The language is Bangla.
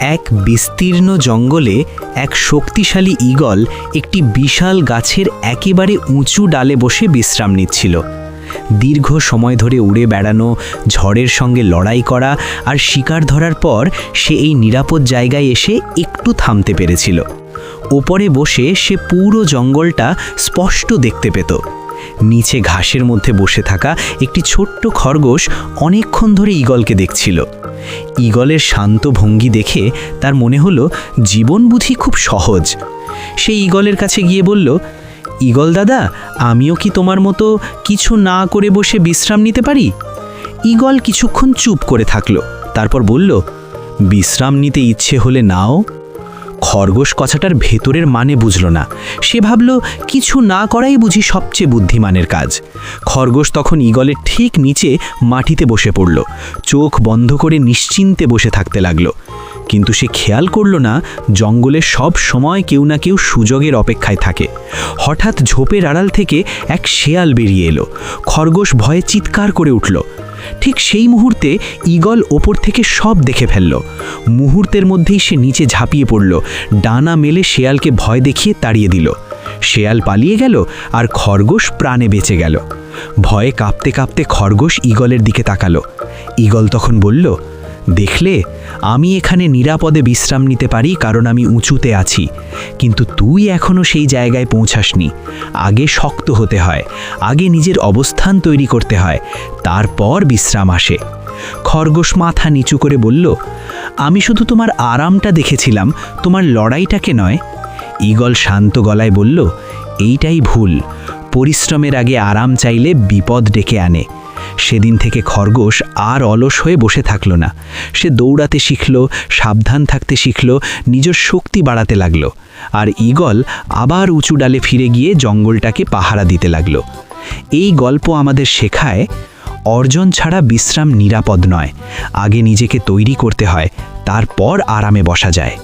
এক বিস্তীর্ণ জঙ্গলে এক শক্তিশালী ঈগল একটি বিশাল গাছের একেবারে উঁচু ডালে বসে বিশ্রাম নিচ্ছিল। দীর্ঘ সময় ধরে উড়ে বেড়ানো, ঝড়ের সঙ্গে লড়াই করা আর শিকার ধরার পর সে এই নিরাপদ জায়গায় এসে একটু থামতে পেরেছিল। ওপরে বসে সে পুরো জঙ্গলটা স্পষ্ট দেখতে পেত। নিচে ঘাসের মধ্যে বসে থাকা একটি ছোট্ট খরগোশ অনেকক্ষণ ধরে ঈগলকে দেখছিল। ঈগলের শান্ত ভঙ্গি দেখে তার মনে হলো জীবন বুঝি খুব সহজ। সে ঈগলের কাছে গিয়ে বলল, ঈগল দাদা, আমিও কি তোমার মতো কিছু না করে বসে বিশ্রাম নিতে পারি? ঈগল কিছুক্ষণ চুপ করে থাকল, তারপর বলল, বিশ্রাম নিতে ইচ্ছে হলে নাও। খরগোশ কথাটার ভেতরের মানে বুঝল না। সে ভাবল, কিছু না করাই বুঝি সবচেয়ে বুদ্ধিমানের কাজ। খরগোশ তখন ঈগলের ঠিক নিচে মাটিতে বসে পড়ল। চোখ বন্ধ করে নিশ্চিন্তে বসে থাকতে লাগল। কিন্তু সে খেয়াল করল না, জঙ্গলে সব সময় কেউ না কেউ সুযোগের অপেক্ষায় থাকে। হঠাৎ ঝোপের আড়াল থেকে এক শেয়াল বেরিয়ে এলো। খরগোশ ভয়ে চিৎকার করে উঠল ঠিক সেই মুহূর্তে ইগল ওপর থেকে সব দেখে ফেলল। মুহূর্তের মধ্যেই সে নিচে ঝাঁপিয়ে পড়ল। ডানা মেলে শেয়ালকে ভয় দেখিয়ে তাড়িয়ে দিল। শেয়াল পালিয়ে গেল আর খরগোশ প্রাণে বেঁচে গেল। ভয়ে কাঁপতে কাঁপতে খরগোশ ইগলের দিকে তাকালো। ইগল তখন বলল দেখলে, আমি এখানে নিরাপদে বিশ্রাম নিতে পারি কারণ আমি উঁচুতে আছি। কিন্তু তুই এখনও সেই জায়গায় পৌঁছাসনি। আগে শক্ত হতে হয়, আগে নিজের অবস্থান তৈরি করতে হয়, তারপর বিশ্রাম আসে। খরগোশ মাথা নিচু করে বলল, আমি শুধু তোমার আরামটা দেখেছিলাম, তোমার লড়াইটাকে নয়। ঈগল শান্ত গলায় বলল, এইটাই ভুল। পরিশ্রমের আগে আরাম চাইলে বিপদ ডেকে আনে। সেদিন থেকে খরগোশ আর অলস হয়ে বসে থাকল না। সে দৌড়াতে শিখল, সাবধান থাকতে শিখল, নিজের শক্তি বাড়াতে লাগল আর ঈগল আবার উঁচু ডালে ফিরে গিয়ে জঙ্গলটাকে পাহারা দিতে লাগল। এই গল্প আমাদের শেখায়, অর্জন ছাড়া বিশ্রাম নিরাপদ নয়। আগে নিজেকে তৈরি করতে হয়, তারপর আরামে বসা যায়।